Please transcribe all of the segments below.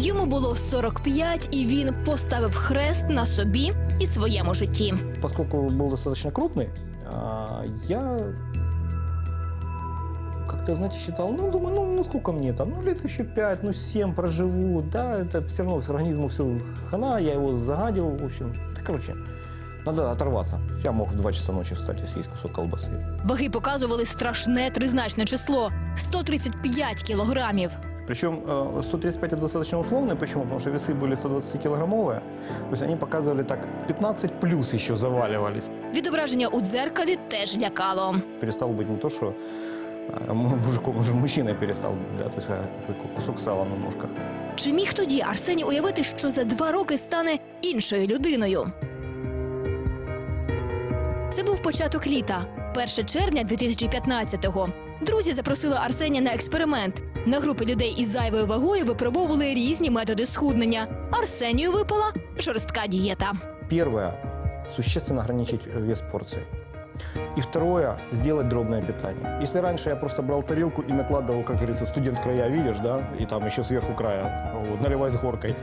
Йому було 45, і він поставив хрест на собі і своєму житті. Поскольку был достаточно крупный, а, я как-то, знаете, считал, ну, думаю, ну, ну сколько мне там, ну, лет еще пять, ну, семь проживу, да, это все равно организму все хана, я его загадил, в общем, да, короче, надо оторваться. Я мог в 2 часа ночи встать и съесть кусок колбасы. Ваги показували страшне тризначне число 135 кілограмів. Причем э, 135 это достаточно условно, почему? Потому что весы были 120-килограммовые, то есть они показывали так 15 плюс еще заваливались. Відображення у дзеркалі теж лякало. перестал быть не то, что а, му- мужиком, уже мужчиной перестал быть, да, то есть а, такой кусок сала на ножках. Чи міг тоді Арсеній уявити, що за два роки стане іншою людиною? Це був початок літа, 1 червня 2015-го. Друзі запросили Арсенія на експеримент. На групи людей із зайвою вагою випробовували різні методи схуднення. Арсенію випала жорстка дієта. Первое – существенно ограничить вес порции. И второе – сделать дробное питание. Если раньше я просто брал тарелку и накладывал, как говорится, студент края, видишь, да, и там еще сверху края, вот, наливай с горкой,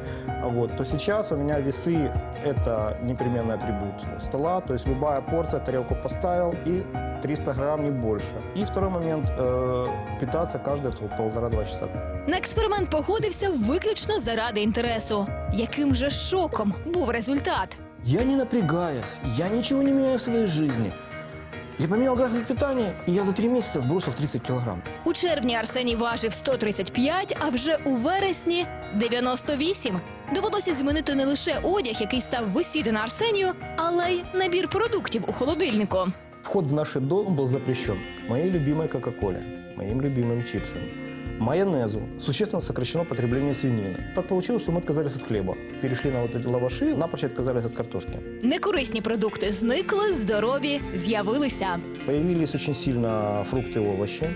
вот, то сейчас у меня весы – это непременный атрибут стола, то есть любая порция, тарелку поставил и 300 грамм, не больше. И второй момент э, – питаться каждые пол- полтора-два часа. На експеримент погодився виключно заради інтересу. Яким же шоком був результат? Я не напрягаюсь, я ничего не меняю в своей жизни. я поменял график питания, и я за три месяца сбросил 30 килограмм. У червні Арсеній важив 135, а вже у вересні 98. Довелося змінити не лише одяг, який став висіти на Арсенію, але й набір продуктів у холодильнику. Вход в наш дом был запрещен. Моей любимой Кока-Коле, моим любимым чипсам, майонезу. Существенно сокращено потребление свинины. Так получилось, что мы отказались от хлеба. Перешли на вот эти лаваши, напрочь отказались от картошки. Некорисні продукти зникли, здорові з'явилися. Появились очень сильно фрукты и овощи.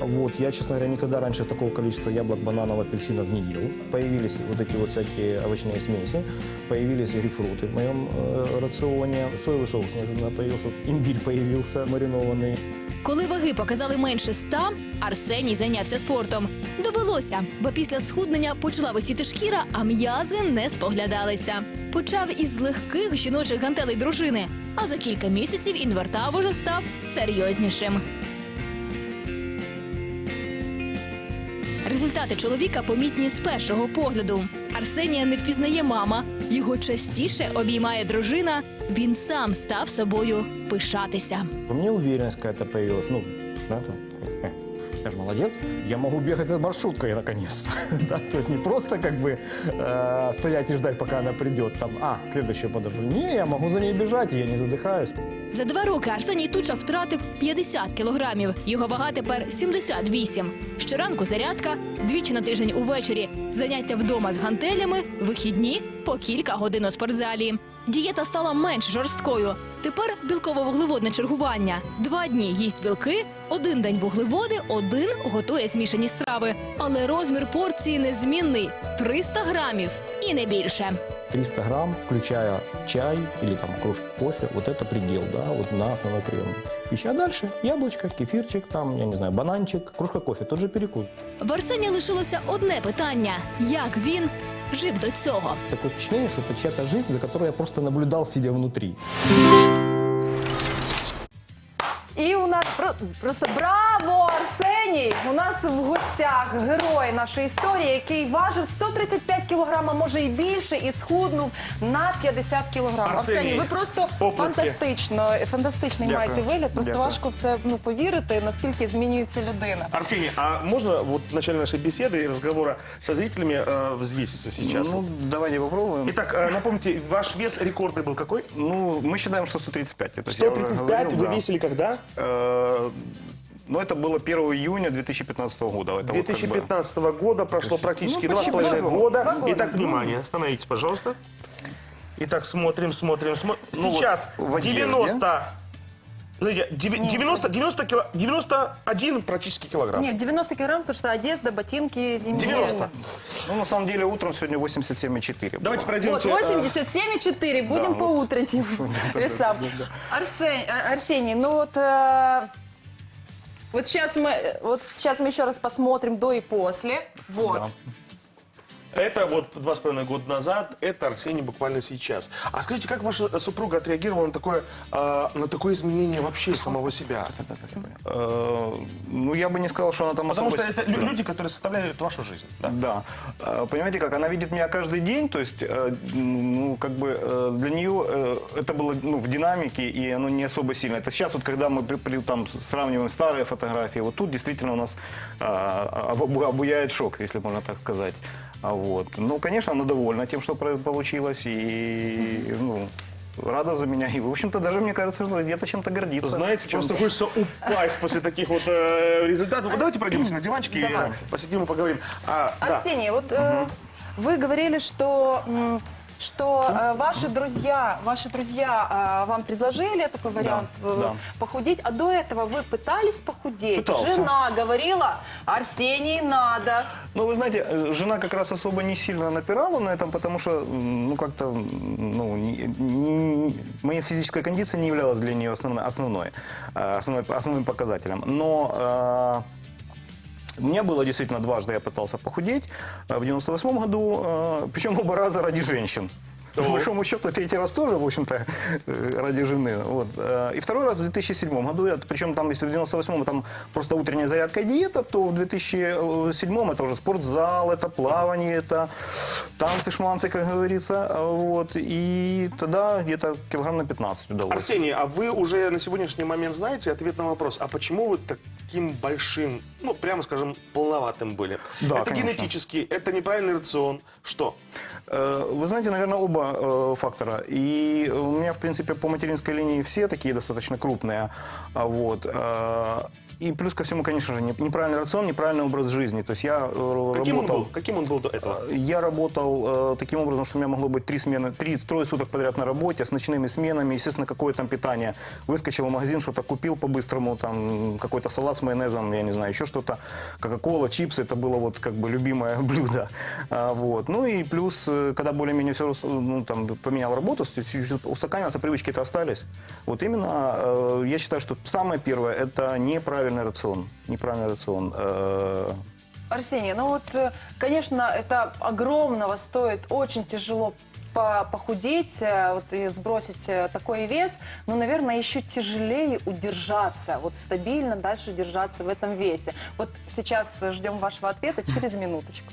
Вот, я, честно говоря, никогда раньше такого количества яблок, бананов, апельсинов не ел. Появились вот эти вот всякие овощные смеси, появились грейпфруты в моем э, рационе, соевый соус неожиданно появился, имбирь появился маринованный. Коли ваги показали менше 100, Арсеній зайнявся спортом. Довелося, бо після схуднення почала висіти шкіра, а м'язи не споглядалися. Почав із легких жіночих гантелей дружини, а за кілька місяців інвертав уже став серйознішим. Результати чоловіка помітні з першого погляду. Арсенія не впізнає мама, його частіше обіймає дружина. Він сам став собою пишатися. У мене уверенность какая-то появилась. Ну, да, я же молодец. Я могу бегать за маршруткой наконец-то. да, то есть не просто как бы э, стоять и ждать, пока она придет. Там, а, следующую подожду. Не, я могу за ней бежать, и я не задыхаюсь. За два роки Арсеній Туча втратив 50 кілограмів. Його вага тепер 78. Щоранку зарядка, двічі на тиждень увечері, заняття вдома з гантелями, вихідні по кілька годин у спортзалі. Дієта стала менш жорсткою. Тепер білково-вуглеводне чергування. Два дні їсть білки, один день вуглеводи, один готує змішані страви. Але розмір порції незмінний 300 грамів і не більше. 300 грамм, включая чай или там кружку кофе, вот это предел, да, вот на основной прием пищи. А дальше яблочко, кефирчик, там, я не знаю, бананчик, кружка кофе, тот же перекус. В Арсені лишилося одне питання: як він жив до цього? Таке впечатлення, що це чья-то жизнь, за якою я просто наблюдав, сидя внутри. І у нас про- просто браво, Арсеній! У нас в гостях герой нашої історії, який важив 135 кілограм, а може і більше, і схуднув на 50 кілограм. Арсеній, Арсеній, ви просто оплески. фантастично, фантастичний Дякую. маєте вигляд. Просто Дякую. важко в це ну повірити, наскільки змінюється людина. Арсений, а можно вот в начале нашей беседы и разговора со зрителями э, взвеситься сейчас? Ну, давайте попробуем. Итак, э, напомните, ваш вес рекордный был какой? Ну, мы считаем, что 135. То есть я уже 135 говорил, вы да. весили когда? Э, Ну, это было 1 июня 2015 года. Это вот как бы- 2015 года, прошло практически ну, два с почти половиной два года. Два года. Итак, внимание, остановитесь, пожалуйста. Итак, смотрим, смотрим, смотрим. Ну вот, Сейчас в одежде. 90... Смотрите, деви- 90, 90, кило, 91 практически килограмм. Ні, 90 кілограм, тому що одежда, ботинки, зимні. 90. Ну, на самом деле, утром сегодня 87,4. Давайте Вот, пройдемте... э, 87,4. Будем да, по вот. утренним весам. Арсен- а- Арсений, ну вот... э, Вот сейчас мы, вот сейчас мы еще раз посмотрим до и после. Вот. Да. Это вот два с половиной года назад, это Арсений буквально сейчас. А скажите, как ваша супруга отреагировала на такое, а, на такое изменение вообще самого себя? Э, Ну, я бы не сказал, что она там Потому особо... что это лю- люди, которые составляют вашу жизнь. Да? Да. Э, Понимаете как, она видит меня каждый день, то есть, э, ну, как бы э, для нее э, это было ну, в динамике, и оно не особо сильно. Это сейчас вот, когда мы при- при- там сравниваем старые фотографии, вот тут действительно у нас обу- обуяет шок, если можно так сказать. А Вот. Ну, конечно, она довольна тем, что про- получилось, и, ну, рада за меня. И, в общем-то, даже, мне кажется, что где-то чем-то гордится. Знаете, Чем-то. просто хочется упасть после таких вот э, результатов. Вот давайте пройдемся на диванчике, и Давайте. посидим и поговорим. А, да. Арсений, вот э, вы говорили, что м, что э, ваши друзья, ваши друзья э, вам предложили такой вариант э, да. похудеть, а до этого вы пытались похудеть. Пытался. Жена говорила, Арсений, надо. Ну, вы знаете, э, жена как раз особо не сильно напирала на этом, потому что, ну, как-то, ну, не- не- моя физическая кондиция не являлась для нее основной, основной, основной- основным показателем. Но э, у меня было действительно дважды, я пытался похудеть. Э, В 98 году, э, причем оба раза ради женщин. По большому счету, третий раз тоже, в общем-то, э, ради жены. Вот. Э, И второй раз в 2007 году, я- причем там, если в 98-м там просто утренняя зарядка и диета, то в 2007 это уже спортзал, это плавание, это танцы, шманцы, как говорится. А Вот. И тогда где-то килограмм на 15 удалось. Арсений, а вы уже на сегодняшний момент знаете ответ на вопрос, а почему вы таким большим, ну, прямо скажем, полноватым были? Да, это конечно. генетически, это неправильный рацион. Что? Э, Вы знаете, наверное, оба э, фактора. И у меня, в принципе, по материнской линии все такие достаточно крупные. А Вот. Э, И плюс ко всему, конечно же, не- неправильный рацион, неправильный образ жизни. То есть я Каким он работал... был? Каким он был до этого? Я работал э, таким образом, что у меня могло быть три смены, три, трое суток подряд на работе с ночными сменами, естественно, какое там питание. Выскочил в магазин, что-то купил по-быстрому, там какой-то салат с майонезом, я не знаю, еще что-то, кока-кола, чипсы, это было вот как бы любимое блюдо. А, вот. Ну и плюс, когда более-менее все, ну, там, поменял работу, с- чуть-чуть устаканился, привычки-то остались. Вот именно, э, я считаю, что самое первое, это неправильный рацион. Неправильный рацион. Э, Арсений, ну вот, э, конечно, это огромного стоит, очень тяжело по- похудеть э, вот, и сбросить э, такой вес, но, наверное, еще тяжелее удержаться, вот стабильно дальше держаться в этом весе. Вот сейчас э, ждем вашего ответа через минуточку.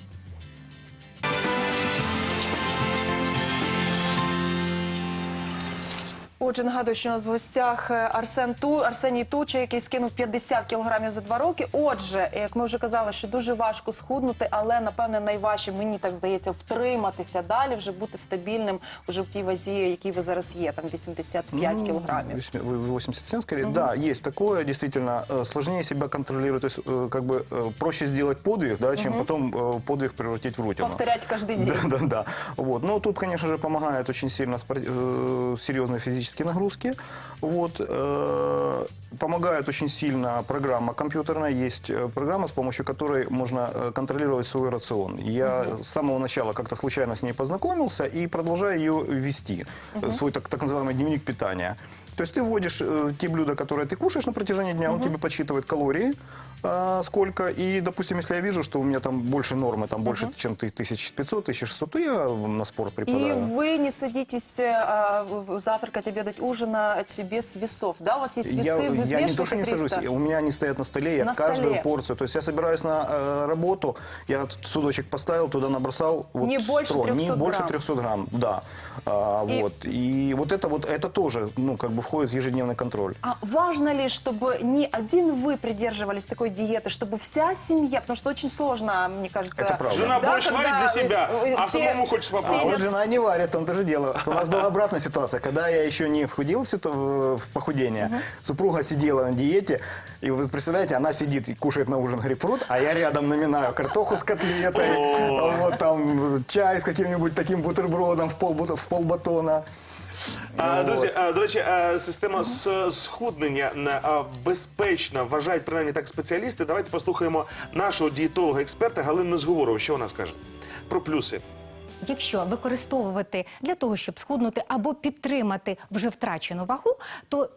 Отже, нагадую, що у нас в гостях е, Арсен Ту, Арсеній Туча, який скинув 50 кілограмів за два роки. Отже, як ми вже казали, що дуже важко схуднути, але напевне найважче, мені так здається, втриматися далі, вже бути стабільним уже в тій вазі, якій ви зараз є, там 85 Ну, кілограмів. восьми- вы- 87 скорее. Да, есть такое, действительно, э, сложнее себя контролировать, то есть э, как бы э, проще сделать подвиг, да, чем потом э, подвиг превратить в рутину. Повторять кожен день. Да, да, да. Вот. Но тут, конечно же, помогает очень сильно спор- э, серьезные физические нагрузки. Вот. Э, Помогает очень сильно программа компьютерная. Есть э, программа, с помощью которой можно э, контролировать свой рацион. Я с самого начала как-то случайно с ней познакомился и продолжаю ее вести. Э, Свой так, так называемый дневник питания. То есть ты вводишь э, те блюда, которые ты кушаешь на протяжении дня, он тебе подсчитывает калории, а, сколько. И, допустим, если я вижу, что у меня там больше нормы, там больше, чем ты 1500-1600, то я на спорт И припадаю. вы не садитесь э, а, завтракать, обедать, ужинать без весов, да? У вас есть весы, Я, вы я не взвешиваете то, что не 300? сажусь, у меня они стоят на столе, я На каждую столе. порцию. То есть я собираюсь на э, работу, я т- судочек поставил, туда набросал. Вот Не больше строго, 300 Не больше грамм. 300 грамм, да. А, И- Вот. И вот это вот, это тоже, ну, как бы входит в ежедневный контроль. А важно ли, чтобы не один вы придерживались такой диеты, чтобы вся семья, потому что очень сложно, мне кажется. Это правда. Жена да, больше варит для себя, а все- самому хочется все А попробовать. вот жена не варит, том тоже дело. У нас была обратная ситуация. Когда я еще не входил в, в похудение, супруга сидела на диете, и вы представляете, она сидит и кушает на ужин грейпфрут, а я рядом наминаю картоху с котлетой, вот там чай с каким-нибудь таким бутербродом в, пол, в полбатона. А, Ну, друзі, а, до речі, а, система с- схуднення не, а, безпечна, вважають принаймні так спеціалісти. Давайте послухаємо нашого дієтолога-експерта Галину Незговорову, що вона скаже про плюси. Якщо використовувати для того, щоб схуднути або підтримати вже втрачену вагу, то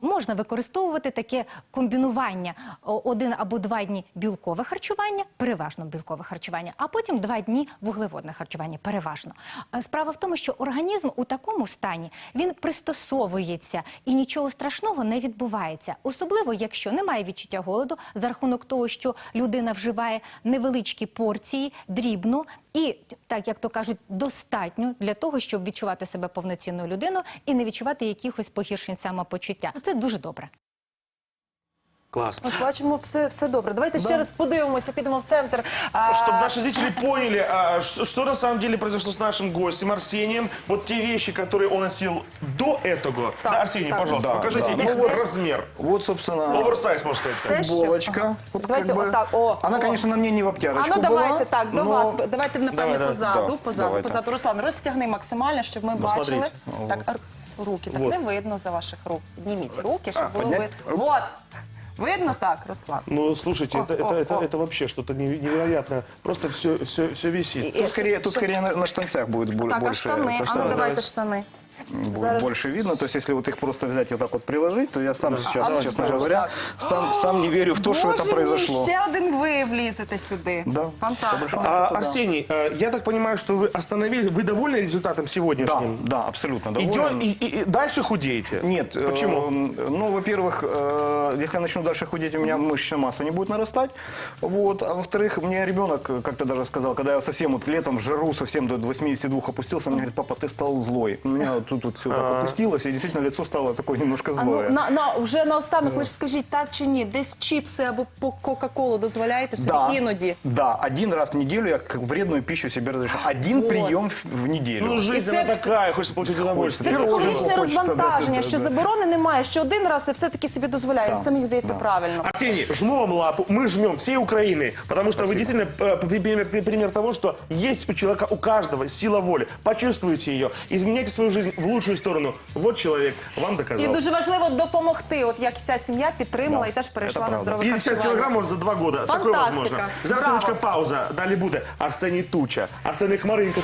можна використовувати таке комбінування один або два дні білкове харчування, переважно білкове харчування, а потім два дні вуглеводне харчування, переважно. Е, Справа в тому, що організм у такому стані він пристосовується і нічого страшного не відбувається, особливо якщо немає відчуття голоду за рахунок того, що людина вживає невеличкі порції, дрібно і так як то кажуть, достатньо для того, щоб відчувати себе повноцінною людиною і не відчувати якихось погіршень самопочуття. Це дуже добре. Класс. От бачимо, все, все добре. Давайте ще раз подивимося, підемо в центр. А, Чтобы наши зрители поняли, а, что, что на самом деле произошло с нашим гостем Арсением. Вот те вещи, которые он носил до этого. Так, да, Арсений, так. пожалуйста, Да, покажите да. их Ну, размер. Вот, собственно, Оверсайз, можно сказать. Що? футболочка. Вот Давайте как бы. вот так, о, Она, о. конечно, на мне не в А обтяжечку ну давайте была, так, до но- вас. Давайте, напевне, Давай, да, позаду, да, позаду, давайте. позаду. Руслан, розтягни максимально, щоб ми бачили. смотрите. Так, р- руки, так Вот. не видно за ваших рук. Підніміть руки, щоб А, було поднять? видно. Вот. Видно так, Руслан? Ну, слушайте, О, это, о, это, это, о. это вообще что-то неверо- невероятное. Просто все, все, все висит. І- Тут скорее, тут скорее на, на штанцах будет бо- Так, а больше. штани? то, А что ну давайте давайте. штани. будет Зараз- больше видно. То есть, если вот их просто взять и вот так вот приложить, то я сам сейчас, А ну, честно просто говоря, так. сам, сам не верю в то, что Боже это мій, произошло. ще один ви влізете сюди. Да. Фантастика. А, Арсений, э, я так понимаю, что вы остановились, вы довольны результатом Да, сегодняшним? да, абсолютно Идё- доволен. и, и- и дальше худеете? Нет. э, Почему? ну, во-первых, э, если я начну дальше худеть, у меня мышечная масса не будет нарастать. Вот. А во-вторых, мне ребенок э, как-то даже сказал, когда я совсем вот летом в жару совсем до 82 опустился, он мне говорит, папа, ты стал злой. У меня вот тут вот все так опустилось, и действительно лицо стало такое немножко А ну, злое. на, на, вже наостанок лише скажіть, так чи ні, десь чіпси або по Кока-Колу дозволяєте собі Да, іноді. да, один раз в неделю я как вредную пищу себе разрешаю. Один Вот. прием в, в неделю. Ну, жизнь, И це она пс- такая, хочется получить удовольствие. Це Пирожного психологічне хочеться, да, розвантаження, да, що да. заборони немає, що один раз і все-таки собі дозволяємо. Так, Це мені здається да. правильно. Арсений, жму вам лапу, мы жмем всей Украины, потому что вы действительно э, при- пример, при- пример того, что есть у человека, у каждого сила воли. Почувствуйте ее, изменяйте свою жизнь в лучшую сторону. Вот человек вам І дуже важливо допомогти, от як вся сім'я підтримала Да, і теж перейшла на здорове 50 харчування. килограммов за два года. Такое Фантастика. возможно. Зараз Браво. пауза. Далі буде Арсеній Туча, Арсеній Хмаринко.